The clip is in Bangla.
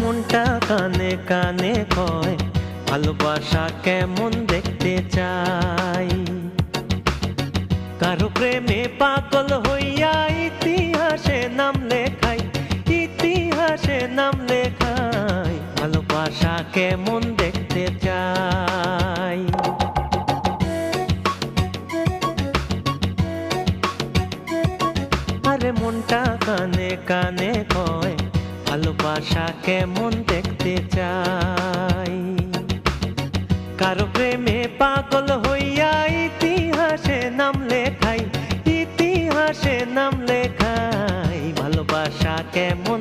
মনটা কানে কানে কয়, ভালোবাসা কেমন দেখতে চাই? কারও প্রেমে পাগল হইয়া ইতিহাসে নাম লেখাই, ইতিহাসে নাম লেখাই, ভালোবাসা কেমন দেখতে চাই? আরে মনটা কানে কানে কয় ভালোবাসা কেমন দেখতে চাই? কারও প্রেমে পাগল হইয়া ইতিহাসে নাম লেখাই, ইতিহাসে নাম লেখাই, ভালোবাসা কেমন